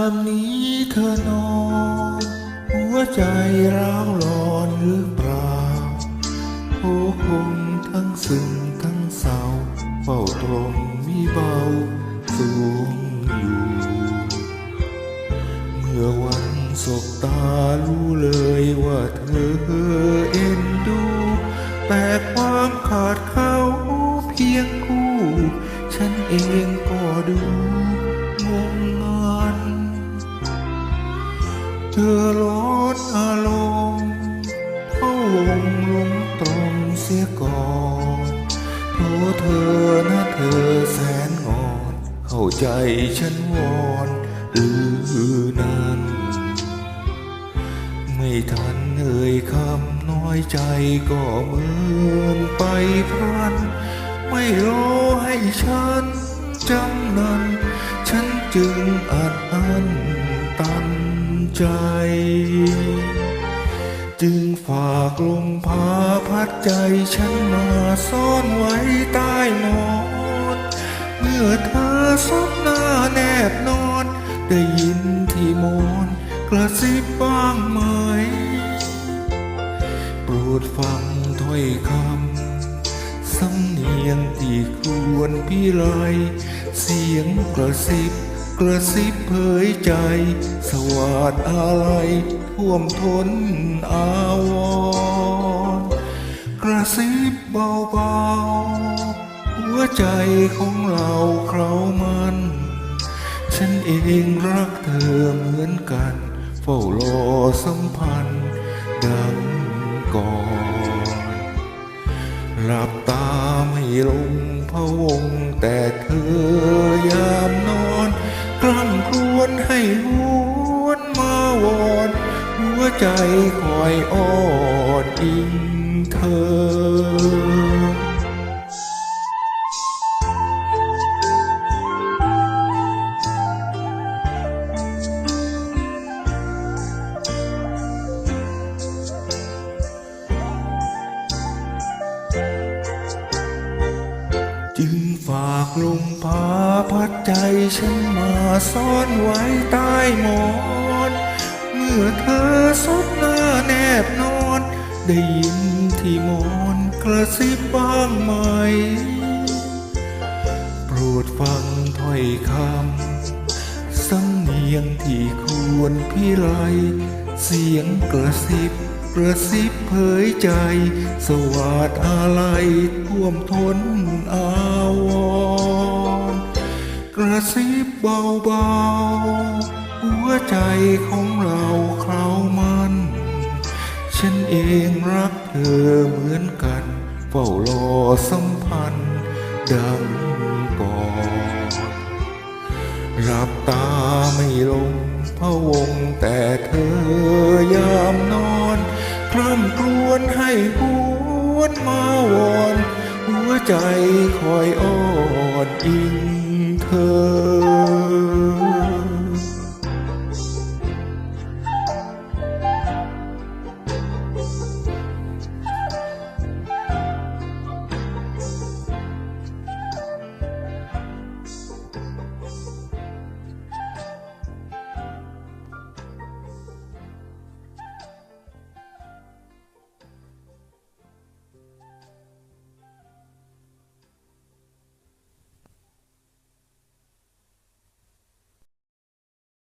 ามนี้เธอนอน หัวใจร้าวร้อนหรือเปล่าโอ้คงทั้งซึ้งทั้งเศร้าเฝ้าตรงมีเบาสวงอยู่ เมื่อวันสบตารู้เลยว่าเธอเอ็นดู แต่ความขาดเขาเพียงคู่ ฉันเองก็ดู สียก่อนโทเธอนะเธอแสนงอน เข้าใจฉันวอนหรือนั้น ไม่ทันเอ่ยคำน้อยใจก็เหมือนไปพรัน ไม่รอให้ฉันจำนั้น ฉันจึงอัดอั้นตันใจ จึงฝากลมพาพัดใจฉันมาซ่อนไว้ใต้หมอนเมื่อเธอซบหน้าแนบนอน ได้ยินที่มอนกระซิบบ้างไหม โปรดฟังถ้อยคำสำเนียงที่ควรพี่ไรเสียงกระซิบ กระซิบเผยใจ สวาดอะไรท่วมท้นอาวรกระซิบเบาๆ หัวใจของเราเขามัน ฉันเองรักเธอเหมือนกัน เฝ้ารอสัมพันธ์ดังก่อนหลับตาไม่ลงพะวงแต่เธอยามนอน วนให้หวนมาวอนหัวใจคอยอ้อนอิงเธอ ลมพาพัดใจฉันมาซ่อนไว้ใต้หมอน เมื่อเธอซบหน้าแนบนอน ได้ยินที่มอนกระซิบบ้างไหม โปรดฟังถ้อยคำสำเนียงที่ควรพี่ไร เสียงกระซิบ กระซิบเผยใจ สวาดอะไรท่วมท้นอาวรกระซิบเบาๆ หัวใจของเราเคล้ามัน ฉันเองรักเธอเหมือนกัน เฝ้ารอสัมพันธ์ดังก่อนหลับตาไม่ลงพะวงแต่เธอยาม หวนมาวอน หัวใจคอยอ้อนอิงเธอ